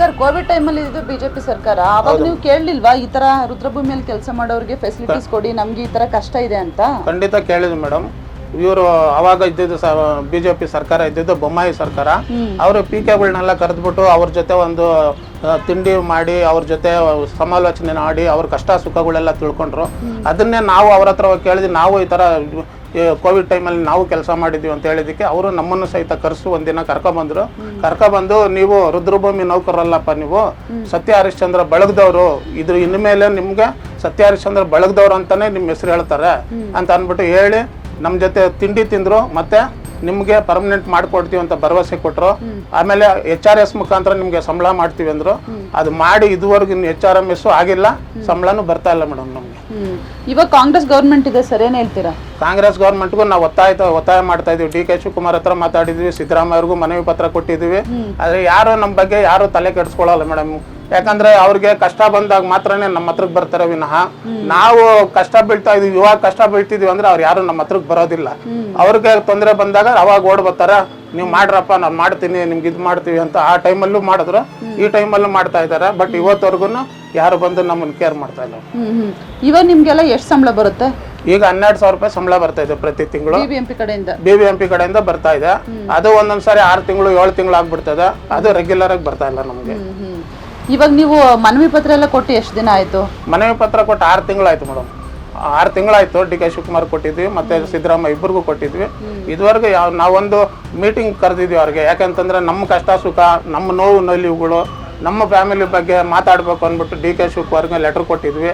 Sir Covid ಟೈಮಲ್ಲಿ ಇದು BJP ಸರ್ಕಾರ. ಅವಾಗ ನೀವು ಕೇಳಲಿಲ್ವಾ? ಈ ತರ ರುದ್ರಭೂಮಿಯಲ್ಲಿ ಕೆಲಸ ಮಾಡೋರಿಗೆ ಫೆಸಿಲಿಟೀಸ್ ಕೊಡಿ ನಮ್ಗೆ ಈ ತರ ಕಷ್ಟ ಇದೆ ಅಂತ? ಖಂಡಿತ ಕೇಳಿದ್ವಿ ಮೇಡಮ್ ಇವರು ಅವಾಗ ಇದ್ದಿದ್ದು ಬಿಜೆಪಿ ಸರ್ಕಾರ ಇದ್ದಿದ್ದು ಬೊಮ್ಮಾಯಿ ಸರ್ಕಾರ. ಅವರು ಪಿ ಕೆಗಳನ್ನೆಲ್ಲ ಕರೆದ್ಬಿಟ್ಟು ಅವ್ರ ಜೊತೆ ಒಂದು ತಿಂಡಿ ಮಾಡಿ ಅವ್ರ ಜೊತೆ ಸಮಾಲೋಚನೆ ಮಾಡಿ ಅವ್ರ ಕಷ್ಟ ಸುಖಗಳೆಲ್ಲ ತಿಳ್ಕೊಂಡ್ರು. ಅದನ್ನೇ ನಾವು ಅವ್ರ ಹತ್ರ ಕೇಳಿದ್ವಿ. ನಾವು ಈ ಥರ ಕೋವಿಡ್ ಟೈಮಲ್ಲಿ ನಾವು ಕೆಲಸ ಮಾಡಿದ್ವಿ ಅಂತ ಹೇಳಿದಕ್ಕೆ ಅವರು ನಮ್ಮನ್ನು ಸಹಿತ ಕರೆಸು ಒಂದಿನ ಕರ್ಕ ಕರ್ಕೊಬಂದು ನೀವು ರುದ್ರಭೂಮಿ ನೌಕರಲ್ಲಪ್ಪ ನೀವು ಸತ್ಯ ಹರಿಶ್ಚಂದ್ರ ಬಳಗದವರು. ಇದ್ರ ಇನ್ಮೇಲೆ ನಿಮ್ಗೆ ಸತ್ಯ ಹರಿಶ್ಚಂದ್ರ ಬಳಗದವ್ರು ಅಂತಾನೆ ನಿಮ್ಮ ಹೆಸರು ಹೇಳ್ತಾರೆ ಅಂತ ಅಂದ್ಬಿಟ್ಟು ಹೇಳಿ ನಮ್ಮ ಜೊತೆ ತಿಂಡಿ ತಿಂದ್ರು ಮತ್ತೆ ನಿಮಗೆ ಪರ್ಮನೆಂಟ್ ಮಾಡ್ಕೊಡ್ತೀವಿ ಅಂತ ಭರವಸೆ ಕೊಟ್ಟರು ಆಮೇಲೆ ಎಚ್ ಆರ್ ಎಸ್ ಮುಖಾಂತರ ನಿಮಗೆ ಸಂಬಳ ಮಾಡ್ತೀವಿ ಅಂದ್ರು. ಅದು ಮಾಡಿ ಇದುವರೆಗೂ ಇನ್ನು ಎಚ್ ಆರ್ ಎಂ ಎಸ್ ಆಗಿಲ್ಲ. ಸಂಬಳನೂ ಬರ್ತಾ ಇಲ್ಲ ಮೇಡಮ್ ನಮ್ಗೆ. ಇವಾಗ ಕಾಂಗ್ರೆಸ್ ಗೌರ್ಮೆಂಟ್ ಇದೆ ಸರ್ ಏನ್ ಹೇಳ್ತೀರಾ? ಕಾಂಗ್ರೆಸ್ ಗೌರ್ಮೆಂಟ್ಗೂ ನಾವು ಒತ್ತಾಯ ಒತ್ತಾಯ ಮಾಡ್ತಾ ಇದೀವಿ. ಡಿ ಕೆ ಶಿವಕುಮಾರ್ ಹತ್ರ ಮಾತಾಡಿದ್ವಿ ಸಿದ್ದರಾಮಯ್ಯವ್ರಿಗೂ ಮನವಿ ಪತ್ರ ಕೊಟ್ಟಿದ್ವಿ. ಆದ್ರೆ ಯಾರು ನಮ್ಮ ಬಗ್ಗೆ ಯಾರು ತಲೆ ಕೆಡಿಸ್ಕೊಳ್ಳಲ್ಲ ಮೇಡಮ್. ಯಾಕಂದ್ರೆ ಅವ್ರಿಗೆ ಕಷ್ಟ ಬಂದಾಗ ಮಾತ್ರನೇ ನಮ್ಮ ಹತ್ರಕ್ಕೆ ಬರ್ತಾರೆ ವಿನಃ. ನಾವು ಕಷ್ಟ ಬೀಳ್ತಾ ಇದೀವಿ ಇವಾಗ ಕಷ್ಟ ಬೀಳ್ತಿದೀವಿ ಅಂದ್ರೆ ಅವ್ರು ಯಾರು ನಮ್ಮ ಹತ್ರಕ್ಕೆ ಬರೋದಿಲ್ಲ. ಅವ್ರಿಗೆ ತೊಂದರೆ ಬಂದಾಗ ಅವಾಗ ಓಡ್ ಬರ್ತಾರ ನೀವು ಮಾಡ್ರಪ್ಪ ನಾನು ಮಾಡ್ತೀನಿ ನಿಮ್ಗೆ ಇದು ಮಾಡ್ತೀವಿ ಅಂತ ಆ ಟೈಮಲ್ಲೂ ಮಾಡಿದ್ರು. ಈ ಟೈಮಲ್ಲೂ ಮಾಡ್ತಾ ಇದಾರೆ ಬಟ್ ಇವತ್ತವರೆಗೂ ಯಾರು ಬಂದು ನಮ್ಮನ್ನು ಕೇರ್ ಮಾಡ್ತಾ ಇಲ್ಲ. ಇವಾಗ ನಿಮ್ಗೆಲ್ಲ ಎಷ್ಟು ಸಂಬಳ ಬರುತ್ತೆ? ಈಗ ಹನ್ನೆರಡು ಸಾವಿರ ರೂಪಾಯಿ ಸಂಬಳ ಬರ್ತಾ ಇದೆ ಪ್ರತಿ ತಿಂಗಳು. ಬಿಬಿಎಂಪಿ ಕಡೆಯಿಂದ. ಬಿ ಬಿ ಎಂ ಪಿ ಕಡೆಯಿಂದ ಬರ್ತಾ ಇದೆ. ಅದು ಒಂದೊಂದ್ಸರಿ ಆರು ತಿಂಗಳು ಏಳು ತಿಂಗಳು ಆಗ್ಬಿಡ್ತದೆ. ಅದು ರೆಗ್ಯುಲರ್ ಆಗಿ ಬರ್ತಾ ಇಲ್ಲ ನಮಗೆ. ಇವಾಗ ನೀವು ಮನವಿ ಪತ್ರ ಎಲ್ಲ ಕೊಟ್ಟು ಎಷ್ಟು ದಿನ ಆಯ್ತು? ಮನವಿ ಪತ್ರ ಕೊಟ್ಟು ಆರು ತಿಂಗಳಾಯ್ತು ಮೇಡಮ್. ಆರು ತಿಂಗಳಾಯ್ತು ಡಿ ಕೆ ಶಿವಕುಮಾರ್ ಕೊಟ್ಟಿದ್ವಿ ಮತ್ತೆ ಸಿದ್ದರಾಮಯ್ಯ ಇಬ್ಬರಿಗೂ ಕೊಟ್ಟಿದ್ವಿ. ಇದುವರೆಗೂ ಯಾವ ನಾವೊಂದು ಮೀಟಿಂಗ್ ಕರೆದಿದ್ವಿ ಅವ್ರಿಗೆ. ಯಾಕಂತಂದ್ರೆ ನಮ್ಮ ಕಷ್ಟ ಸುಖ ನಮ್ಮ ನೋವು ನಲಿವುಗಳು ನಮ್ಮ ಫ್ಯಾಮಿಲಿ ಬಗ್ಗೆ ಮಾತಾಡಬೇಕು ಅಂದ್ಬಿಟ್ಟು ಡಿ ಕೆ ಶಿವಕುಮಾರ್ಗೆ ಲೆಟರ್ ಕೊಟ್ಟಿದ್ವಿ.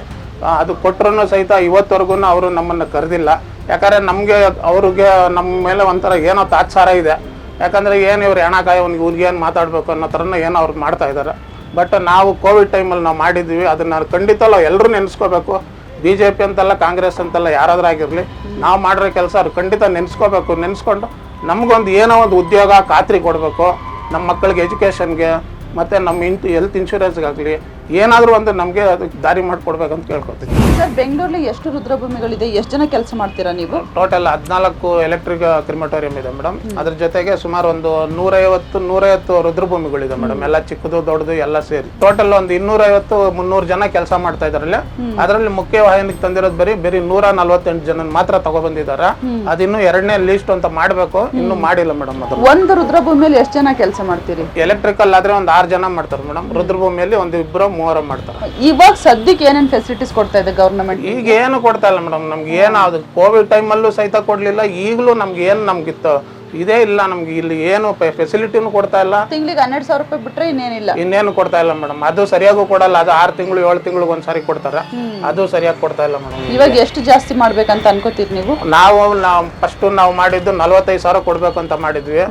ಅದು ಕೊಟ್ಟರು ಸಹಿತ ಇವತ್ತವರೆಗೂ ಅವರು ನಮ್ಮನ್ನು ಕರೆದಿಲ್ಲ. ಯಾಕಂದ್ರೆ ನಮಗೆ ಅವ್ರಿಗೆ ನಮ್ಮ ಮೇಲೆ ಒಂಥರ ಏನೋ ತಾತ್ಸಾರ ಇದೆ. ಯಾಕಂದ್ರೆ ಏನು ಇವ್ರು ಹೆಣಕಾಯಿ ಅವ್ನಿಗೆ ಇವ್ರಿಗೆ ಏನು ಮಾತಾಡಬೇಕು ಅನ್ನೋ ಥರನ ಏನೋ ಅವ್ರು ಮಾಡ್ತಾ ಇದ್ದಾರೆ ಬಟ್ ನಾವು ಕೋವಿಡ್ ಟೈಮಲ್ಲಿ ನಾವು ಮಾಡಿದ್ವಿ. ಅದನ್ನ ಖಂಡಿತ ಎಲ್ಲರೂ ನೆನೆಸ್ಕೋಬೇಕು. ಬಿ ಜೆ ಪಿ ಅಂತಲ್ಲ ಕಾಂಗ್ರೆಸ್ ಅಂತಲ್ಲ ಯಾರಾದ್ರೂ ಆಗಿರಲಿ, ನಾವು ಮಾಡಿರೋ ಕೆಲಸ ಅವ್ರು ಖಂಡಿತ ನೆನೆಸ್ಕೋಬೇಕು. ನೆನೆಸ್ಕೊಂಡು ನಮಗೊಂದು ಏನೋ ಒಂದು ಉದ್ಯೋಗ ಖಾತ್ರಿ ಕೊಡಬೇಕು. ನಮ್ಮ ಮಕ್ಕಳಿಗೆ ಎಜುಕೇಷನ್ಗೆ ಮತ್ತು ನಮ್ಮ ಇಂಟ್ ಹೆಲ್ತ್ ಇನ್ಶೂರೆನ್ಸ್ಗಾಗಲಿ ಏನಾದರೂ ಒಂದು ನಮಗೆ ಅದಕ್ಕೆ ದಾರಿ ಮಾಡಿಕೊಡ್ಬೇಕಂತ ಕೇಳ್ಕೊತೀನಿ ಸರ್ ಬೆಂಗಳೂರಲ್ಲಿ ಎಷ್ಟು ರುದ್ರಭೂಮಿಗಳಿದೆ? ಎಷ್ಟು ಜನ ಕೆಲಸ ಮಾಡ್ತೀರಾ ನೀವು? ಟೋಟಲ್ ಹದಿನಾಲ್ಕು ಎಲೆಕ್ಟ್ರಿಕ್ ಕ್ರಿಮಟೋರಿಯಂ ಇದೆ ಮೇಡಮ್ ಅದ್ರ ಜೊತೆಗೆ ಸುಮಾರು ಒಂದು ನೂರೈವತ್ತು ನೂರೈವತ್ತು ರುದ್ರಭೂಮಿಗಳಿದೆ ಮೇಡಮ್ ಎಲ್ಲ ಚಿಕ್ಕದು ದೊಡ್ಡದು ಎಲ್ಲ ಸೇರಿ. ಟೋಟಲ್ ಒಂದು ಇನ್ನೂರೈವತ್ತು ಮುನ್ನೂರು ಜನ ಕೆಲಸ ಮಾಡ್ತಾ ಇದಾರಲ್ಲ ಅದರಲ್ಲಿ ಮುಖ್ಯ ವಾಹಿನಿಗೆ ತಂದಿರೋದು ಬರೀ ಬರೀ ನೂರ ನಲ್ವತ್ತೆಂಟು ಜನ ಮಾತ್ರ ತಗೊಬಂದಿದ್ದಾರೆ. ಅದಿನ್ನು ಎರಡನೇ ಲೀಸ್ಟ್ ಅಂತ ಮಾಡಬೇಕು. ಇನ್ನೂ ಮಾಡಿಲ್ಲ ಮೇಡಮ್ ಅದು. ಒಂದು ರುದ್ರಭೂಮಿಯಲ್ಲಿ ಎಷ್ಟು ಜನ ಕೆಲಸ ಮಾಡ್ತೀರಿ? ಎಲೆಕ್ಟ್ರಿಕಲ್ ಆದ್ರೆ ಒಂದು ಆರು ಜನ ಮಾಡ್ತಾರೆ ಮೇಡಮ್ ರುದ್ರಭೂಮಿಯಲ್ಲಿ ಒಂದು ಇಬ್ಬರು ಮೂವರ ಮಾಡ್ತಾರೆ. ಇವಾಗ ಸದ್ಯಕ್ಕೆ ಏನೇನು ಫೆಸಿಲಿಟೀಸ್ ಕೊಡ್ತಾ ಇದೆ ಗೌರ್ಮೆಂಟ್ ಈಗ ಏನು ಕೊಡ್ತಾ ಇಲ್ಲ ಮೇಡಮ್ ನಮ್ಗೆ ಏನು ಅದು ಕೋವಿಡ್ ಟೈಮಲ್ಲೂ ಸಹಿತ ಕೊಡಲಿಲ್ಲ. ಈಗಲೂ ನಮ್ಗೆ ಏನು ನಮ್ಗಿತ್ತು ಇದೇ ಇಲ್ಲ ನಮ್ಗೆ ಇಲ್ಲಿ ಏನು ಫೆಸಿಲಿಟಿನೂ ಕೊಡ್ತಾ ಇಲ್ಲ. ತಿಂಗಳಿಗೆ ಹನ್ನೆರಡು ಸಾವಿರ ರೂಪಾಯಿ ಬಿಟ್ರೆ ಇನ್ನೇನಿಲ್ಲ. ಇನ್ನೇನು ಕೊಡ್ತಾ ಇಲ್ಲ ಮೇಡಮ್. ಅದು ಸರಿಯಾಗೂ ಕೊಡಲ್ಲ. ಅದು ಆರು ತಿಂಗಳು ಏಳು ತಿಂಗಳಿಗೆ ಒಂದ್ಸಾರಿ ಕೊಡ್ತಾರೆ. ಅದು ಸರಿಯಾಗಿ ಕೊಡ್ತಾ ಇಲ್ಲ ಮೇಡಮ್. ಇವಾಗ ಎಷ್ಟು ಜಾಸ್ತಿ ಮಾಡ್ಬೇಕಂತ ಅನ್ಕೋತೀರಿ ನೀವು? ನಾವು ನಾವು ಫಸ್ಟ್ ನಾವು ಮಾಡಿದ್ದು ನಲ್ವತ್ತೈದು ಸಾವಿರ ಕೊಡ್ಬೇಕು ಅಂತ ಮಾಡಿದ್ವಿ.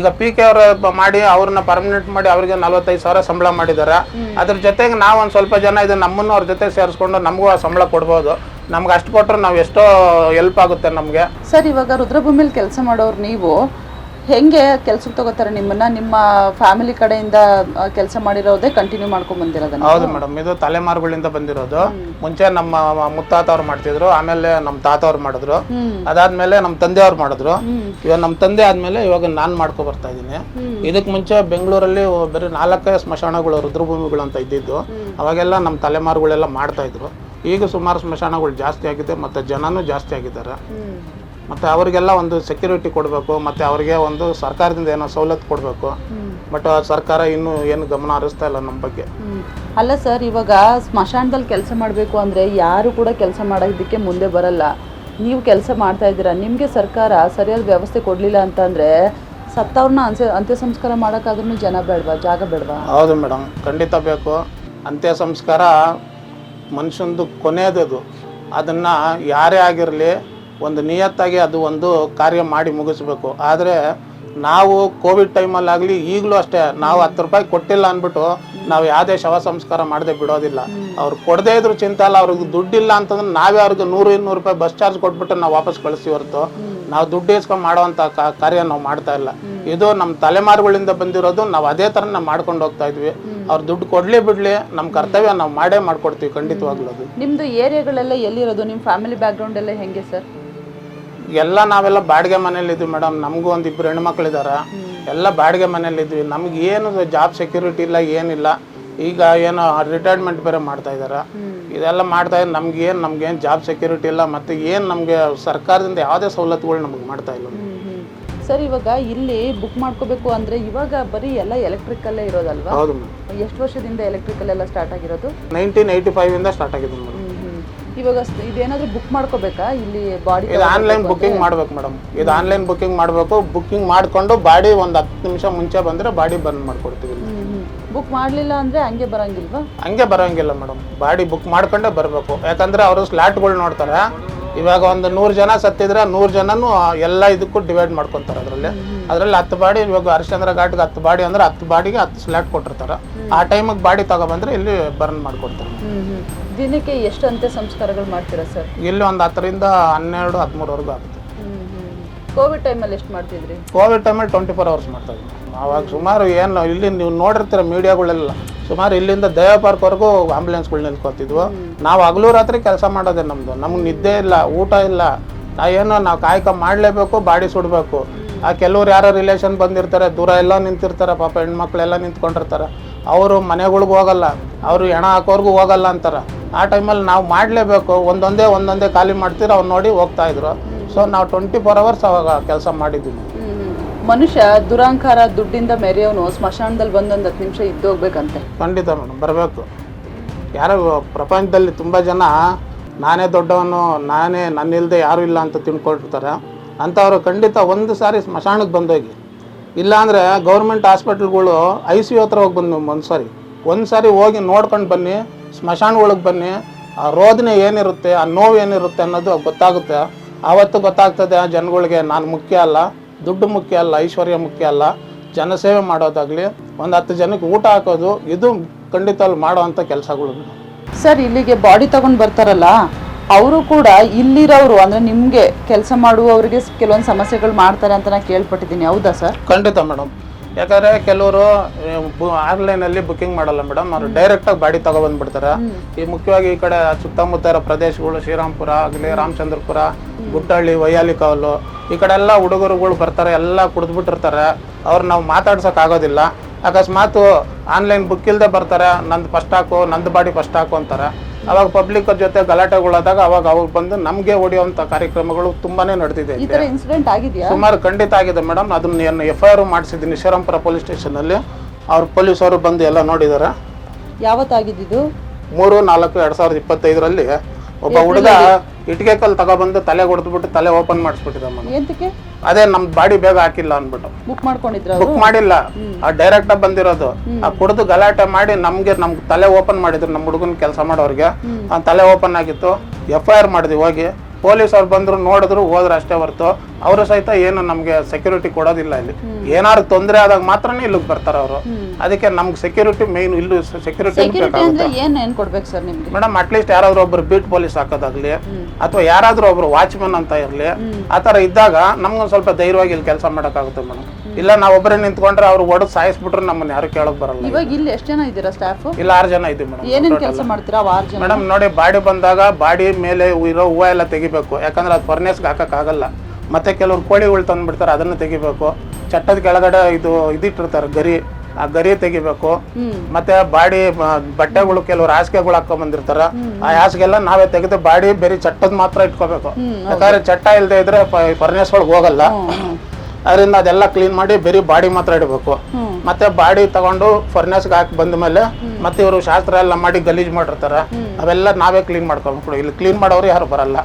ಈಗ ಪಿ ಕೆ ಅವ್ರ ಮಾಡಿ ಅವ್ರನ್ನ ಪರ್ಮನೆಂಟ್ ಮಾಡಿ ಅವ್ರಿಗೆ ನಲ್ವತ್ತೈದು ಸಾವಿರ ಸಂಬಳ ಮಾಡಿದಾರ ಅದ್ರ ಜೊತೆಗೆ ನಾವು ಒಂದು ಸ್ವಲ್ಪ ಜನ ಇದು ನಮ್ಮನ್ನು ಅವ್ರ ಜೊತೆ ಸೇರಿಸ್ಕೊಂಡು ನಮಗೂ ಆ ಸಂಬಳ ಕೊಡ್ಬೋದು. ನಮ್ಗೆ ಅಷ್ಟು ಕೊಟ್ಟರೆ ನಾವು ಎಷ್ಟೋ ಹೆಲ್ಪ್ ಆಗುತ್ತೆ ನಮಗೆ. ಸರ್ ಇವಾಗ ರುದ್ರಭೂಮಿಲಿ ಕೆಲಸ ಮಾಡೋರು ನೀವು ಹೆಂಗೆ ಕೆಲ್ಸಕ್ಕೆ ತಗೋತಾರೆ ನಿಮ್ಮನ್ನ? ನಿಮ್ಮ ಫ್ಯಾಮಿಲಿ ಕಡೆಯಿಂದ ಕೆಲಸ ಮಾಡಿರೋದೇ ಕಂಟಿನ್ಯೂ ಮಾಡ್ಕೊಂಡ್ ಬಂದಿರೋದ ಹೌದು ಮೇಡಮ್ ಇದು ತಲೆಮಾರುಗಳಿಂದ ಬಂದಿರೋದು. ಮುಂಚೆ ನಮ್ಮ ಮುತ್ತಾತ ಅವ್ರು ಮಾಡ್ತಿದ್ರು ಆಮೇಲೆ ನಮ್ಮ ತಾತ ಅವ್ರು ಮಾಡಿದ್ರು ಅದಾದ್ಮೇಲೆ ನಮ್ಮ ತಂದೆ ಅವ್ರು ಮಾಡಿದ್ರು ಇವಾಗ ನಮ್ಮ ತಂದೆ ಆದ್ಮೇಲೆ ಇವಾಗ ನಾನು ಮಾಡ್ಕೊ ಬರ್ತಾ ಇದ್ದೀನಿ. ಇದಕ್ಕೆ ಮುಂಚೆ ಬೆಂಗಳೂರಲ್ಲಿ ಬೇರೆ ನಾಲ್ಕೇ ಸ್ಮಶಾನಗಳು ರುದ್ರಭೂಮಿಗಳು ಅಂತ ಇದ್ದಿದ್ದು. ಅವಾಗೆಲ್ಲ ನಮ್ಮ ತಲೆಮಾರುಗಳೆಲ್ಲ ಮಾಡ್ತಾ ಇದ್ರು. ಈಗ ಸುಮಾರು ಸ್ಮಶಾನಗಳು ಜಾಸ್ತಿ ಆಗಿದೆ ಮತ್ತೆ ಜನನೂ ಜಾಸ್ತಿ ಆಗಿದ್ದಾರೆ. ಮತ್ತೆ ಅವರಿಗೆಲ್ಲ ಒಂದು ಸೆಕ್ಯೂರಿಟಿ ಕೊಡಬೇಕು ಮತ್ತೆ ಅವರಿಗೆ ಒಂದು ಸರ್ಕಾರದಿಂದ ಏನೋ ಸವಲತ್ತು ಕೊಡಬೇಕು. ಬಟ್ ಸರ್ಕಾರ ಇನ್ನೂ ಏನು ಗಮನ ಹರಿಸ್ತಾ ಇಲ್ಲ ನಮ್ಮ ಬಗ್ಗೆ. ಅಲ್ಲ ಸರ್ ಇವಾಗ ಸ್ಮಶಾನದಲ್ಲಿ ಕೆಲಸ ಮಾಡಬೇಕು ಅಂದರೆ ಯಾರು ಕೂಡ ಕೆಲಸ ಮಾಡೋದಕ್ಕೆ ಮುಂದೆ ಬರಲ್ಲ. ನೀವು ಕೆಲಸ ಮಾಡ್ತಾ ಇದ್ದೀರಾ ನಿಮಗೆ ಸರ್ಕಾರ ಸರಿಯಾದ ವ್ಯವಸ್ಥೆ ಕೊಡಲಿಲ್ಲ ಅಂತಂದರೆ ಸತ್ತವ್ರನ್ನ ಅಂತ್ಯ ಅಂತ್ಯ ಸಂಸ್ಕಾರ ಮಾಡೋಕ್ಕಾದ್ರೂ ಜನ ಬೇಡವಾ ಜಾಗ ಬೇಡವಾ? ಹೌದು ಮೇಡಮ್ ಖಂಡಿತ ಬೇಕು. ಅಂತ್ಯ ಸಂಸ್ಕಾರ ಮನುಷ್ಯಂದು ಕೊನೆಯದದು. ಅದನ್ನು ಯಾರೇ ಆಗಿರಲಿ ಒಂದು ನಿಯತ್ತಾಗಿ ಅದು ಒಂದು ಕಾರ್ಯ ಮಾಡಿ ಮುಗಿಸ್ಬೇಕು. ಆದರೆ ನಾವು ಕೋವಿಡ್ ಟೈಮಲ್ಲಾಗಲಿ ಈಗಲೂ ಅಷ್ಟೇ ನಾವು ಹತ್ತು ರೂಪಾಯಿ ಕೊಟ್ಟಿಲ್ಲ ಅಂದ್ಬಿಟ್ಟು ನಾವು ಯಾವುದೇ ಶವ ಸಂಸ್ಕಾರ ಮಾಡದೆ ಬಿಡೋದಿಲ್ಲ. ಅವ್ರು ಕೊಡದೇ ಇದ್ರು ಚಿಂತೆ ಅಲ್ಲ, ಅವ್ರಿಗೆ ದುಡ್ಡಿಲ್ಲ ಅಂತಂದ್ರೆ ನಾವೇ ಅವ್ರಿಗೆ ನೂರು, ಇನ್ನೂರು ರೂಪಾಯಿ ಬಸ್ ಚಾರ್ಜ್ ಕೊಟ್ಬಿಟ್ಟು ನಾವು ವಾಪಸ್ ಕಳಿಸಿ ಹೊರತು. ನಾವು ದುಡ್ಡು ಇಸ್ಕೊಂಡು ಮಾಡುವಂಥ ಕಾರ್ಯ ನಾವು ಮಾಡ್ತಾ ಇಲ್ಲ. ಇದು ನಮ್ಮ ತಲೆಮಾರುಗಳಿಂದ ಬಂದಿರೋದು ನಾವು ಅದೇ ಥರ ನಾವು ಮಾಡ್ಕೊಂಡು ಹೋಗ್ತಾ ಇದ್ವಿ. ಅವ್ರು ದುಡ್ಡು ಕೊಡ್ಲಿ ಬಿಡ್ಲಿ ನಮ್ಮ ಕರ್ತವ್ಯ ನಾವು ಮಾಡೇ ಮಾಡ್ಕೊಡ್ತೀವಿ ಖಂಡಿತವಾಗ್ಲೂ ಅದು. ನಿಮ್ದು ಏರಿಯಾಗಳೆಲ್ಲ ಎಲ್ಲಿರೋದು? ನಿಮ್ಮ ಫ್ಯಾಮಿಲಿ ಬ್ಯಾಕ್ಗ್ರೌಂಡ್ ಎಲ್ಲ ಹೆಂಗೆ ಸರ್? ಎಲ್ಲ ನಾವೆಲ್ಲ ಬಾಡಿಗೆ ಮನೇಲಿ ಇದ್ವಿ ಮೇಡಮ್. ನಮಗೂ ಒಂದು ಇಬ್ಬರು ಹೆಣ್ಮಕ್ಳಿದಾರೆ. ಎಲ್ಲ ಬಾಡಿಗೆ ಮನೆಯಲ್ಲಿದ್ವಿ ಇದ್ವಿ. ನಮ್ಗೆ ಏನು ಜಾಬ್ ಸೆಕ್ಯೂರಿಟಿ ಇಲ್ಲ ಏನಿಲ್ಲ. ಈಗ ಏನೋ ರಿಟೈರ್ಮೆಂಟ್ ಬೇರೆ ಮಾಡ್ತಾ ಇದ್ದಾರೆ ಇದೆಲ್ಲ ಮಾಡ್ತಾ ಇದ್ರೆ ನಮ್ಗೆ ಏನು ನಮ್ಗೆ ಏನು ಜಾಬ್ ಸೆಕ್ಯೂರಿಟಿ ಇಲ್ಲ ಮತ್ತು ಏನು ನಮಗೆ ಸರ್ಕಾರದಿಂದ ಯಾವುದೇ ಸವಲತ್ತುಗಳು ನಮ್ಗೆ ಮಾಡ್ತಾ ಇಲ್ಲ. ಸರ್ ಇವಾಗ ಇಲ್ಲಿ ಬುಕ್ ಮಾಡ್ಕೋಬೇಕು ಅಂದ್ರೆ ಇವಾಗ ಬರೀ ಎಲ್ಲ ಎಲೆಕ್ಟ್ರಿಕಲ್ಲೇ ಇರೋದಲ್ವಾ? ಹೌದು ಮೇಡಮ್ ಎಷ್ಟು ವರ್ಷದಿಂದ ಎಲೆಕ್ಟ್ರಿಕಲ್ ಎಲ್ಲ ಸ್ಟಾರ್ಟ್ ಆಗಿರೋದು? ನೈನ್ಟೀನ್ ಏಯ್ಟಿ ಫೈವಿಂದ ಸ್ಟಾರ್ಟ್ ಆಗಿದೆ ಮೇಡಮ್ ಇವಾಗ ಸ್- ಇದೇನಾದ್ರೂ ಬುಕ್ ಮಾಡ್ಕೋಬೇಕಾ? ಇಲ್ಲಿ ಬಾಡಿ ಇದು ಆನ್ಲೈನ್ ಬುಕ್ಕಿಂಗ್ ಮಾಡ್ಬೇಕು ಮೇಡಮ್ ಇದು ಆನ್ಲೈನ್ ಬುಕ್ಕಿಂಗ್ ಮಾಡಬೇಕು. ಬುಕ್ಕಿಂಗ್ ಮಾಡಿಕೊಂಡು ಬಾಡಿ ಒಂದು ಹತ್ತು ನಿಮಿಷ ಮುಂಚೆ ಬಂದರೆ ಬಾಡಿ ಬಂದ್ ಮಾಡ್ಕೊಡ್ತೀವಿ ಬುಕ್ ಮಾಡ್ಲಿಲ್ಲ ಅಂದ್ರೆ ಹಂಗೆ ಬರಂಗಿಲ್ವಾ? ಹಂಗೆ ಬರೋಂಗಿಲ್ಲ ಮೇಡಮ್ ಬಾಡಿ ಬುಕ್ ಮಾಡ್ಕೊಂಡೇ ಬರಬೇಕು. ಯಾಕಂದ್ರೆ ಅವರು ಸ್ಲಾಟ್ಗಳು ನೋಡ್ತಾರೆ. ಇವಾಗ ಒಂದು ನೂರು ಜನ ಸತ್ತಿದ್ರೆ ನೂರು ಜನನು ಎಲ್ಲ ಇದಕ್ಕೂ ಡಿವೈಡ್ ಮಾಡ್ಕೊತಾರೆ ಅದರಲ್ಲಿ. ಅದರಲ್ಲಿ ಹತ್ತು ಬಾಡಿ ಇವಾಗ ಹರಿಶ್ಚಂದ್ರ ಘಾಟ್ಗೆ ಹತ್ತು ಬಾಡಿ ಅಂದ್ರೆ ಹತ್ತು ಬಾಡಿಗೆ ಹತ್ತು ಸ್ಲಾಟ್ ಕೊಟ್ಟಿರ್ತಾರೆ. ಆ ಟೈಮಿಗೆ ಬಾಡಿ ತಗೊಬಂದ್ರೆ ಇಲ್ಲಿ ಬರ್ನ್ ಮಾಡ್ಕೊಡ್ತಾರೆ. ದಿನಕ್ಕೆ ಎಷ್ಟು ಅಂತ್ಯ ಸಂಸ್ಕಾರಗಳು ಮಾಡ್ತೀರಾ ಸರ್? ಇಲ್ಲಿ ಒಂದು ಹತ್ತರಿಂದ ಹನ್ನೆರಡು ಹದಿಮೂರವರೆಗೂ ಆಗುತ್ತೆ. ಕೋವಿಡ್ ಟೈಮಲ್ಲಿ ಎಷ್ಟು ಮಾಡ್ತಿದ್ರಿ? ಕೋವಿಡ್ ಟೈಮಲ್ಲಿ ಟ್ವೆಂಟಿ ಫೋರ್ ಅವರ್ಸ್ ಮಾಡ್ತಾ ಇದ್ವಿ. ಅವಾಗ ಸುಮಾರು ಏನು ಇಲ್ಲಿ ನೀವು ನೋಡಿರ್ತೀರ ಮೀಡಿಯಾಗಳೆಲ್ಲ ಸುಮಾರು ಇಲ್ಲಿಂದ ದಯಾ ಪಾರ್ಕ್ವರೆಗೂ ಆಂಬುಲೆನ್ಸ್ಗಳು ನಿಂತ್ಕೊತಿದ್ವು. ನಾವು ಹಗಲು ರಾತ್ರಿ ಕೆಲಸ ಮಾಡೋದೇ ನಮ್ಮದು ನಮ್ಗೆ ನಿದ್ದೆ ಇಲ್ಲ ಊಟ ಇಲ್ಲ. ನಾ ಏನೋ ನಾವು ಕಾಯಕ ಮಾಡಲೇಬೇಕು ಬಾಡಿ ಸುಡಬೇಕು. ಆ ಕೆಲವ್ರು ಯಾರೋ ರಿಲೇಷನ್ ಬಂದಿರ್ತಾರೆ ದೂರ ಎಲ್ಲ ನಿಂತಿರ್ತಾರೆ ಪಾಪ ಹೆಣ್ಮಕ್ಳೆಲ್ಲ ನಿಂತ್ಕೊಂಡಿರ್ತಾರೆ. ಅವರು ಮನೆಗಳ್ಗೆ ಹೋಗಲ್ಲ ಅವರು ಹೆಣ ಹಾಕೋರ್ಗೂ ಹೋಗಲ್ಲ ಅಂತಾರೆ. ಆ ಟೈಮಲ್ಲಿ ನಾವು ಮಾಡಲೇಬೇಕು ಒಂದೊಂದೇ ಒಂದೊಂದೇ ಖಾಲಿ ಮಾಡ್ತೀರ ಅವ್ರು ನೋಡಿ ಹೋಗ್ತಾ ಇದ್ರು. ಸೊ ನಾವು ಟ್ವೆಂಟಿ ಫೋರ್ ಅವರ್ಸ್ ಅವಾಗ ಕೆಲಸ ಹ್ಮ್. ಮನುಷ್ಯ ದುರಾಂಕಾರ ದುಡ್ಡಿಂದ ಮೆರೆಯವನು ಸ್ಮಶಾನದಲ್ಲಿ ಬಂದೊಂದು ಹತ್ತು ನಿಮಿಷ ಇದ್ದೋಗ್ಬೇಕಂತೆ ಖಂಡಿತ ಮೇಡಮ್ ಬರಬೇಕು. ಯಾರೋ ಪ್ರಪಂಚದಲ್ಲಿ ತುಂಬ ಜನ ನಾನೇ ದೊಡ್ಡವನು ನಾನೇ ನನ್ನಿಲ್ಲದೆ ಯಾರೂ ಇಲ್ಲ ಅಂತ ತಿಳ್ಕೊಂಡಿರ್ತಾರೆ ಅಂಥವ್ರು ಖಂಡಿತ ಒಂದು ಸಾರಿ ಸ್ಮಶಾನಕ್ಕೆ ಬಂದೋಗಿ. ಇಲ್ಲಾಂದರೆ ಗೌರ್ಮೆಂಟ್ ಹಾಸ್ಪಿಟ್ಲ್ಗಳು ಐ ಸಿ ಯು ಹತ್ರ ಹೋಗಿ ಬಂದು ಒಂದು ಸಾರಿ. ಒಂದು ಸಾರಿ ಹೋಗಿ ನೋಡ್ಕೊಂಡು ಬನ್ನಿ ಸ್ಮಶಾನಗಳಿಗೆ ಬನ್ನಿ ಆ ರೋದನೆ ಏನಿರುತ್ತೆ ಆ ನೋವು ಏನಿರುತ್ತೆ ಅನ್ನೋದು ಗೊತ್ತಾಗುತ್ತೆ. ಆವತ್ತು ಗೊತ್ತಾಗ್ತದೆ ಆ ಜನಗಳಿಗೆ ನಾನು ಮುಖ್ಯ ಅಲ್ಲ ದುಡ್ಡು ಮುಖ್ಯ ಅಲ್ಲ ಐಶ್ವರ್ಯ ಮುಖ್ಯ ಅಲ್ಲ ಜನಸೇವೆ ಮಾಡೋದಾಗಲಿ ಒಂದು ಹತ್ತು ಜನಕ್ಕೆ ಊಟ ಹಾಕೋದು ಇದು ಖಂಡಿತ ಮಾಡೋ ಅಂಥ ಕೆಲಸಗಳು. ಸರ್ ಇಲ್ಲಿಗೆ ಬಾಡಿ ತಗೊಂಡು ಬರ್ತಾರಲ್ಲ ಅವರು ಕೂಡ ಇಲ್ಲಿರೋರು ಅಂದರೆ ನಿಮಗೆ ಕೆಲಸ ಮಾಡುವವರಿಗೆ ಕೆಲವೊಂದು ಸಮಸ್ಯೆಗಳು ಮಾಡ್ತಾರೆ ಅಂತ ನಾನು ಕೇಳ್ಪಟ್ಟಿದ್ದೀನಿ. ಹೌದಾ ಸರ್? ಖಂಡಿತ ಮೇಡಮ್ ಯಾಕಂದರೆ ಕೆಲವರು ಆನ್ಲೈನಲ್ಲಿ ಬುಕ್ಕಿಂಗ್ ಮಾಡಲ್ಲ ಮೇಡಮ್ ಅವರು ಡೈರೆಕ್ಟಾಗಿ ಬಾಡಿ ತಗೊಬಂದ್ಬಿಡ್ತಾರೆ ಈ ಮುಖ್ಯವಾಗಿ ಈ ಕಡೆ ಸುತ್ತಮುತ್ತ ಇರೋ ಪ್ರದೇಶಗಳು ಶ್ರೀರಾಮ್ಪುರ ಆಗಲಿ ರಾಮಚಂದ್ರಪುರ ಗುಟ್ಟಹಳ್ಳಿ ವೈಯಾಲಿ ಕಾವಲು ಈ ಕಡೆ ಎಲ್ಲ ಹುಡುಗರುಗಳು ಬರ್ತಾರೆ ಎಲ್ಲ ಕುಡಿದ್ಬಿಟ್ಟಿರ್ತಾರೆ. ಅವ್ರು ನಾವು ಮಾತಾಡ್ಸೋಕ್ಕಾಗೋದಿಲ್ಲ ಅಕಸ್ಮಾತ್ ಆನ್ಲೈನ್ ಬುಕ್ ಇಲ್ಲದೆ ಬರ್ತಾರೆ ನಂದು ಫಸ್ಟ್ ಹಾಕು ನಂದು ಬಾಡಿ ಫಸ್ಟ್ ಹಾಕು ಅಂತಾರೆ. ಅವಾಗ ಪಬ್ಲಿಕ್ ಜೊತೆ ಗಲಾಟೆಗಳಾದಾಗ ಅವಾಗ ಅವ್ರು ಬಂದು ನಮಗೆ ಹೊಡೆಯುವಂಥ ಕಾರ್ಯಕ್ರಮಗಳು ತುಂಬಾನೇ ನಡೆದಿದೆ ಈ ತರ ಇನ್ಸಿಡೆಂಟ್ ಆಗಿದೆಯಾ? ಸುಮಾರು ಖಂಡಿತ ಆಗಿದೆ ಮೇಡಮ್ ಅದನ್ನ ಏನು ಎಫ್ ಐ ಆರ್ ಮಾಡಿಸಿದ್ದೀನಿ. ಶ್ರೀರಾಮ್ಪುರ ಪೊಲೀಸ್ ಸ್ಟೇಷನಲ್ಲಿ ಅವ್ರ ಪೊಲೀಸರು ಬಂದು ಎಲ್ಲ ನೋಡಿದಾರೆ. ಯಾವತ್ತಾಗಿದ್ದು ಮೂರು ನಾಲ್ಕು ಎರಡು ಸಾವಿರದ ಇಪ್ಪತ್ತೈದರಲ್ಲಿ ಒಬ್ಬ ಹುಡುಗ ಇಟ್ಟಿಗೆ ಕಲ್ ತಗೊಬಂದು ತಲೆ ಹೊಡೆದ್ಬಿಟ್ಟು ತಲೆ ಓಪನ್ ಮಾಡಿಸ್ಬಿಟ್ಟಿದೆ ಮೇಡಮ್ ಎಂತಕ್ಕೆ? ಅದೇ ನಮ್ ಬಾಡಿ ಬೇಗ ಹಾಕಿಲ್ಲ ಅನ್ಬಿಟ್ಟು ಬುಕ್ ಮಾಡ್ಕೊಂಡಿದ್ರ ಬುಕ್ ಮಾಡಿಲ್ಲ. ಆ ಡೈರೆಕ್ಟ್ ಆಗಿ ಬಂದಿರೋದು. ಆ ಕುಡಿದು ಗಲಾಟೆ ಮಾಡಿ ನಮ್ಗೆ ನಮ್ ತಲೆ ಓಪನ್ ಮಾಡಿದ್ರು ನಮ್ಮ ಹುಡುಗನ ಕೆಲಸ ಮಾಡೋರಿಗೆ. ಆ ತಲೆ ಓಪನ್ ಆಗಿತ್ತು. ಎಫ್ ಐ ಆರ್ ಮಾಡಿದ್ವಿ ಹೋಗಿ. ಪೊಲೀಸ್ ಅವ್ರು ಬಂದ್ರು ನೋಡಿದ್ರು ಹೋದ್ರೆ ಅಷ್ಟೇ ಹೊರತು. ಅವರು ಸಹಿತ ಏನು ನಮ್ಗೆ ಸೆಕ್ಯೂರಿಟಿ ಕೊಡೋದಿಲ್ಲ ಇಲ್ಲಿ. ಏನಾದ್ರು ತೊಂದರೆ ಆದಾಗ ಮಾತ್ರನೇ ಇಲ್ಲಿಗೆ ಬರ್ತಾರೆ ಅವರು. ಅದಕ್ಕೆ ನಮ್ಗೆ ಸೆಕ್ಯೂರಿಟಿ ಮೇನ್ ಇಲ್ಲೂ ಸೆಕ್ಯೂರಿಟಿ ಮೇಡಮ್ ಅಟ್ಲೀಸ್ಟ್ ಯಾರಾದ್ರೂ ಒಬ್ರು ಬೀಟ್ ಪೊಲೀಸ್ ಹಾಕೋದಾಗ್ಲಿ ಅಥವಾ ಯಾರಾದ್ರೂ ಒಬ್ರು ವಾಚ್ಮನ್ ಅಂತ ಇರ್ಲಿ ಆತರ ಥರ ಇದ್ದಾಗ ನಮ್ಗೊಂದು ಸ್ವಲ್ಪ ಧೈರ್ಯವಾಗಿ ಇಲ್ಲಿ ಕೆಲಸ ಮಾಡೋಕ್ಕಾಗುತ್ತೆ ಮೇಡಮ್. ಇಲ್ಲ ನಾವು ಒಬ್ಬರೇ ನಿಂತ್ಕೊಂಡ್ರೆ ಅವ್ರು ಒಡೆದು ಸಾಯಿಸ್ಬಿಟ್ರೆ ನಮ್ಮನ್ನ ಯಾರು ಕೇಳಕ್ ಬರಲ್ಲ ಇವಾಗ ಇಲ್ಲಿ ಎಷ್ಟು ಜನ ಇದ್ದೀರಾ ಸ್ಟಾಫ್ ಇಲ್ಲ ಆರು ಜನ ಇದ್ದೀವಿ ಮೇಡಮ್. ಏನೇನ್ ಕೆಲಸ ಮಾಡ್ತೀರಾ ಅವ್ ಆರು ಜನ? ಮೇಡಮ್ ನೋಡಿ ಬಾಡಿ ಬಂದಾಗ ಬಾಡಿ ಮೇಲೆ ಇರೋ ಹೂವು ಎಲ್ಲ ತೆಗಿಬೇಕು. ಯಾಕಂದ್ರೆ ಅದು ಫರ್ನೇಸ್ಗೆ ಹಾಕಕ್ಕಾಗಲ್ಲ ಮತ್ತೆ ಕೆಲವ್ರು ಕೋಳಿಗಳು ತಂದ್ಬಿಡ್ತಾರೆ ಅದನ್ನು ತೆಗಿಬೇಕು. ಚಟ್ಟದ ಕೆಳಗಡೆ ಇದು ಇದಿಟ್ಟಿರ್ತಾರೆ ಗರಿ. ಆ ಗರಿ ತೆಗಿಬೇಕು. ಹ್ಮ್. ಮತ್ತೆ ಬಾಡಿ ಬಟ್ಟೆಗಳು ಕೆಲವರು ಹಾಸಿಗೆಗಳು ಹಾಕೊಂಡ್ ಬಂದಿರ್ತಾರ. ಆ ಹಾಸಿಗೆಲ್ಲ ನಾವೇ ತೆಗೆದು ಬಾಡಿ ಬೇರೆ ಚಟ್ಟದ್ ಮಾತ್ರ ಇಟ್ಕೋಬೇಕು. ಯಾಕಂದ್ರೆ ಚಟ್ಟ ಇಲ್ಲದೆ ಇದ್ರೆ ಫರ್ನೇಸ್ ಒಳಗೆ ಹೋಗಲ್ಲ. ಅದರಿಂದ ಅದೆಲ್ಲ ಕ್ಲೀನ್ ಮಾಡಿ ಬರೀ ಬಾಡಿ ಮಾತ್ರ ಇಡಬೇಕು. ಮತ್ತೆ ಬಾಡಿ ತಗೊಂಡು ಫರ್ನೆಸ್ಗೆ ಹಾಕಿ ಬಂದ ಮೇಲೆ ಮತ್ತೆ ಇವರು ಶಾಸ್ತ್ರ ಎಲ್ಲ ಮಾಡಿ ಗಲೀಜ್ ಮಾಡಿರ್ತಾರೆ. ಅವೆಲ್ಲ ನಾವೇ ಕ್ಲೀನ್ ಮಾಡ್ಕೊಬೇಕು ಇಲ್ಲಿ ಕ್ಲೀನ್ ಮಾಡೋರು ಯಾರು ಬರಲ್ಲ.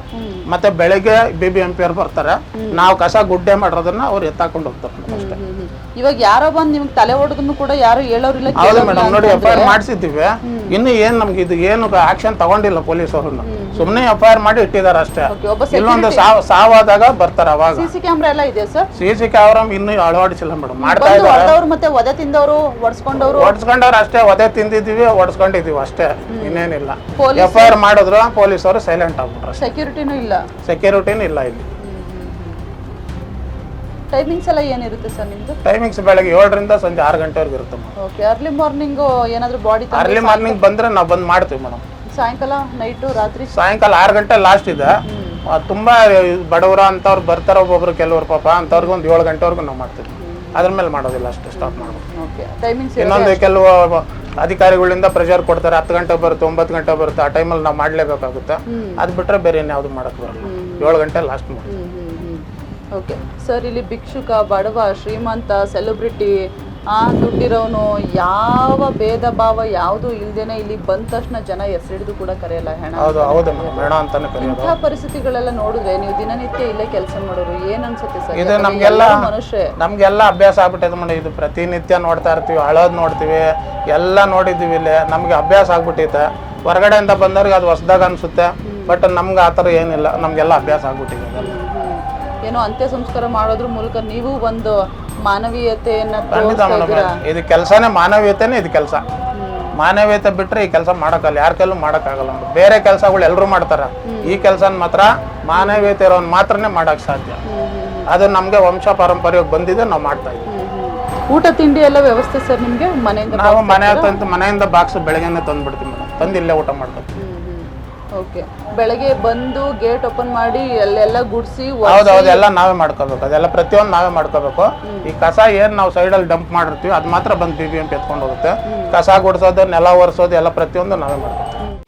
ಮತ್ತೆ ಬೆಳಗ್ಗೆ ಬಿ ಬಿ ಎಂ ಪಿ ಅವ್ರು ಬರ್ತಾರೆ. ನಾವು ಕಸ ಗುಡ್ಡೆ ಮಾಡಿರೋದನ್ನ ಅವ್ರು ಎತ್ತಾಕೊಂಡು ಹೋಗ್ತಾರೆ ಅಷ್ಟೇ. ಇವಾಗ ಯಾರೋ ಬಂದ್ ನಿಮ್ಗೆ ತಲೆ ಹೊಡೆದ್ನು ಕೂಡ ಯಾರು ಹೇಳೋರಿಲ್ಲ ಹೌದು ಮೇಡಮ್ ನೋಡಿ ಎಫ್ ಐ ಆರ್ ಮಾಡಿಸಿದ್ದೀವಿ ಇನ್ನು ಏನ್ ನಮ್ಗೆ ಇದು ಏನು ಆಕ್ಷನ್ ತಗೊಂಡಿಲ್ಲ ಪೊಲೀಸ್ ಅವ್ರನ್ನ. ಸುಮ್ಮನೆ ಎಫ್ ಐ ಆರ್ ಮಾಡಿ ಇಟ್ಟಿದ್ದಾರೆ ಅಷ್ಟೇ. ಇಲ್ಲೊಂದು ಸಾವ್ ಸಾವಾದಾಗ ಬರ್ತಾರೆ ಅವಾಗ. ಸಿಸಿ ಸಿ ಕ್ಯಾಮ್ರಾ ಎಲ್ಲ ಇದೆ ಸರ್ ಸಿಸಿ ಕ್ಯಾಮ್ರಾ ಇನ್ನೂ ಅಳವಡಿಸಿಲ್ಲ ಮೇಡಮ್ ಮಾಡ್ತಾ ಇದ್ದಾರೆ. ಮತ್ತೆ ಒದೆ ತಿಂದವರು ಒಡ್ಸ್ಕೊಂಡವ್ರು? ಹೊಡ್ಸ್ಕೊಂಡವ್ರು ಅಷ್ಟೇ ಒದೆ ತಿಂದಿದ್ದೀವಿ ಹೊಡ್ಸ್ಕೊಂಡಿದ್ದೀವಿ ಅಷ್ಟೇ. ಇನ್ನೇನಿಲ್ಲ. ಎಫ್ ಐ ಆರ್ ಮಾಡಿದ್ರು ಪೊಲೀಸರು ಸೈಲೆಂಟ್ ಆಗ್ಬಿಟ್ರು ಸೆಕ್ಯೂರಿಟಿನೂ ಇಲ್ಲ. ಸೆಕ್ಯೂರಿಟಿನೂ ಇಲ್ಲ ಇಲ್ಲಿ. ಟೈಮಿಂಗ್ಸ್ ಎಲ್ಲ ಏನಿರುತ್ತೆ ಸರ್ ನಿಮ್ದು? ಟೈಮಿಂಗ್ಸ್ ಬೆಳಗ್ಗೆ ಏಳರಿಂದ ಸಂಜೆ ಆರು ಗಂಟೆವರೆಗೂ ಇರುತ್ತೆ ಮೇಡಮ್ ಓಕೆ ಅರ್ಲಿ ಮಾರ್ನಿಂಗ್ ಏನಾದರೂ ಬಾಡಿ ಅರ್ಲಿ ಮಾರ್ನಿಂಗ್ ಬಂದ್ರೆ ನಾವು ಬಂದ್ ಮಾಡ್ತೀವಿ ಮೇಡಮ್ ಸಾಯಂಕಾಲ ನೈಟು ರಾತ್ರಿ? ಸಾಯಂಕಾಲ ಆರು ಗಂಟೆ ಲಾಸ್ಟ್ ಇದೆ. ಆ, ತುಂಬಾ ಬಡವರ ಅಂತವ್ರು ಬರ್ತಾರ ಒಬ್ಬೊಬ್ರು ಕೆಲವ್ರು ಪಾಪ ಅಂತವ್ರಿಗೆ ಒಂದು ಏಳು ಗಂಟೆವರೆಗೂ ನಾವು ಮಾಡ್ತೀವಿ. ಅದ್ರ ಮೇಲೆ ಮಾಡೋದಿಲ್ಲ ಅಷ್ಟು ಸ್ಟಾಪ್ ಮಾಡ್ಬೋದು. ಓಕೆ ಟೈಮಿಂಗ್ಸ್ ಇನ್ನೊಂದು ಕೆಲವು ಅಧಿಕಾರಿಗಳಿಂದ ಪ್ರೆಷರ್ ಕೊಡ್ತಾರೆ ಹತ್ತು ಗಂಟೆ ಬರುತ್ತೆ ಒಂಬತ್ತು ಗಂಟೆ ಬರುತ್ತೆ ಆ ಟೈಮಲ್ಲಿ ನಾವು ಮಾಡಲೇಬೇಕಾಗುತ್ತೆ. ಅದು ಬಿಟ್ಟರೆ ಬೇರೆ ಇನ್ಯಾವುದು ಮಾಡೋಕ್ಕೆ ಬರಲ್ಲ. ಏಳು ಗಂಟೆ ಲಾಸ್ಟ್ ಮಾಡಿ ಓಕೆ. ಸರ್ ಇಲ್ಲಿ ಭಿಕ್ಷುಕ ಬಡವ ಶ್ರೀಮಂತ ಸೆಲೆಬ್ರಿಟಿ ಆ ದುಡ್ಡಿರೋನು ಯಾವ ಭೇದ ಭಾವ ಯಾವುದು ಇಲ್ದೇನೆ ಇಲ್ಲಿ ಬಂದ ತಕ್ಷಣ ಜನ ಹೆಸರಿಡಿದು ಕೂಡ ಕರೆಯಲ್ಲ ಹೆಣ ಹೌದು ಹೌದಮ್ಮ ಅಂತಾನೆ ಕರೆಯೋದು. ಇಂಥ ಪರಿಸ್ಥಿತಿಗಳೆಲ್ಲ ನೋಡಿದ್ರೆ ನೀವು ದಿನನಿತ್ಯ ಇಲ್ಲೇ ಕೆಲಸ ಮಾಡೋರು ಏನ್ ಅನ್ಸುತ್ತೆ ಸರ್? ಇದು ನಮ್ಗೆಲ್ಲ ಮನುಷ್ಯ ನಮ್ಗೆಲ್ಲ ಅಭ್ಯಾಸ ಆಗ್ಬಿಟ್ಟಿದೆ ಮೇಡಮ್ ಇದು ಪ್ರತಿನಿತ್ಯ ನೋಡ್ತಾ ಇರ್ತೀವಿ ಹಳೋದ್ ನೋಡ್ತೀವಿ ಎಲ್ಲ ನೋಡಿದ್ದೀವಿ ಇಲ್ಲಿ. ನಮ್ಗೆ ಅಭ್ಯಾಸ ಆಗ್ಬಿಟ್ಟೈತೆ ಹೊರಗಡೆಯಿಂದ ಬಂದವ್ರಿಗೆ ಅದು ಹೊಸ್ದಾಗ ಅನ್ಸುತ್ತೆ. ಬಟ್ ನಮ್ಗೆ ಆ ಥರ ಏನಿಲ್ಲ. ನಮಗೆಲ್ಲ ಅಭ್ಯಾಸ ಆಗ್ಬಿಟ್ಟಿದೆ. ಏನೋ ಅಂತ್ಯ ಸಂಸ್ಕಾರ ಮಾಡೋದ್ರ ಮೂಲಕ ನೀವು ಒಂದು ಮಾನವೀಯತೆಯನ್ನ ಖಂಡಿತ ಮೇಡಮ್ ಇದ್ದೀರಾ? ಇದು ಕೆಲಸನೇ ಮಾನವೀಯತೆನೇ ಇದು ಕೆಲಸ. ಮಾನವೀಯತೆ ಬಿಟ್ರೆ ಈ ಕೆಲಸ ಮಾಡೋಕ್ಕಲ್ಲ ಯಾರ ಕೈಲೂ ಮಾಡೋಕ್ಕಾಗಲ್ಲ ಮೇಡಮ್. ಬೇರೆ ಕೆಲಸಗಳು ಎಲ್ಲರೂ ಮಾಡ್ತಾರೆ. ಈ ಕೆಲಸನ ಮಾತ್ರ ಮಾನವೀಯತೆ ಇರೋನ್ ಮಾತ್ರನೇ ಮಾಡಕ್ ಸಾಧ್ಯ. ಅದು ನಮಗೆ ವಂಶ ಪಾರಂಪರ್ಯವಾಗಿ ಬಂದಿದೆ ನಾವು ಮಾಡ್ತಾ ಇದ್ದೀವಿ. ಊಟ ತಿಂಡಿ ಎಲ್ಲ ವ್ಯವಸ್ಥೆ ಸರ್ ನಿಮ್ಗೆ? ಮನೆಯಿಂದ ನಾವು ಮನೆ ತಂದು ಮನೆಯಿಂದ ಬಾಕ್ಸ್ ಬೆಳಗ್ಗೆನೆ ತಂದ್ಬಿಡ್ತೀವಿ ಮೇಡಮ್. ತಂದು ಇಲ್ಲೇ ಊಟ ಮಾಡ್ಕೊತೀವಿ. ಓಕೆ ಬೆಳಗ್ಗೆ ಬಂದು ಗೇಟ್ ಓಪನ್ ಮಾಡಿ ಅಲ್ಲೆಲ್ಲ ಗುಡಿಸಿ ಹೌದು ಹೌದು ಎಲ್ಲ ನಾವೇ ಮಾಡ್ಕೋಬೇಕು ಅದೆಲ್ಲ ಪ್ರತಿಯೊಂದು ನಾವೇ ಮಾಡ್ಕೋಬೇಕು ಈ ಕಸ ಏನ್ ನಾವು ಸೈಡಲ್ಲಿ ಡಂಪ್ ಮಾಡಿರ್ತೀವಿ ಅದು ಮಾತ್ರ ಬಂದು ಬಿ ಬಿ ಎಂ ಪಿ ಎತ್ಕೊಂಡು ಹೋಗುತ್ತೆ. ಕಸ ಗುಡಿಸೋದು ನೆಲ ಒರೆಸೋದು ಎಲ್ಲ ಪ್ರತಿಯೊಂದು ನಾವೇ ಮಾಡ್ಕೋತೀವಿ